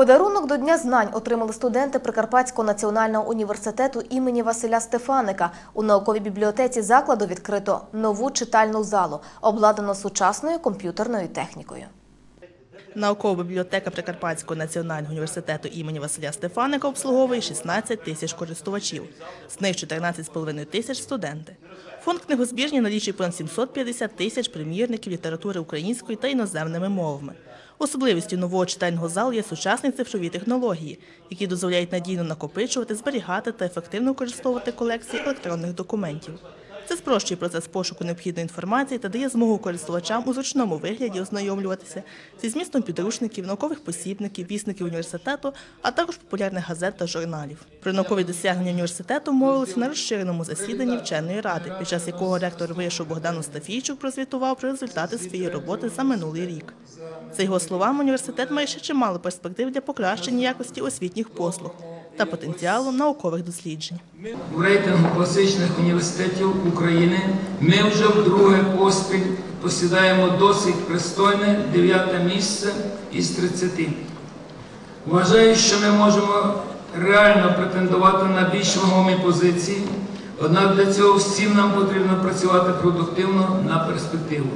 Подарунок до Дня знань отримали студенти Прикарпатського національного університету імені Василя Стефаника. У науковій бібліотеці закладу відкрито нову читальну залу, обладнану сучасною комп'ютерною технікою. Наукова бібліотека Прикарпатського національного університету імені Василя Стефаника обслуговує 16 тисяч користувачів, з них 14,5 тисяч студенти. Фонд книгозбірні налічує понад 750 тисяч примірників літератури українською та іноземними мовами. Особливістю нового читального залу є сучасні цифрові технології, які дозволяють надійно накопичувати, зберігати та ефективно використовувати колекції електронних документів. Це спрощує процес пошуку необхідної інформації та дає змогу користувачам у зручному вигляді ознайомлюватися зі змістом підручників, наукових посібників, вісників університету, а також популярних газет та журналів. Про наукові досягнення університету мовилися на розширеному засіданні вченої ради, під час якого ректор вишу Богдан Остафійчук прозвітував про результати своєї роботи за минулий рік. За його словами, університет має ще чимало перспектив для покращення якості освітніх послуг та потенціалу наукових досліджень. У рейтингу класичних університетів України ми вже вдруге поспіль посідаємо досить пристойне дев'яте місце із 30. Вважаю, що ми можемо реально претендувати на більш вагомі позиції, однак для цього всім нам потрібно працювати продуктивно на перспективу.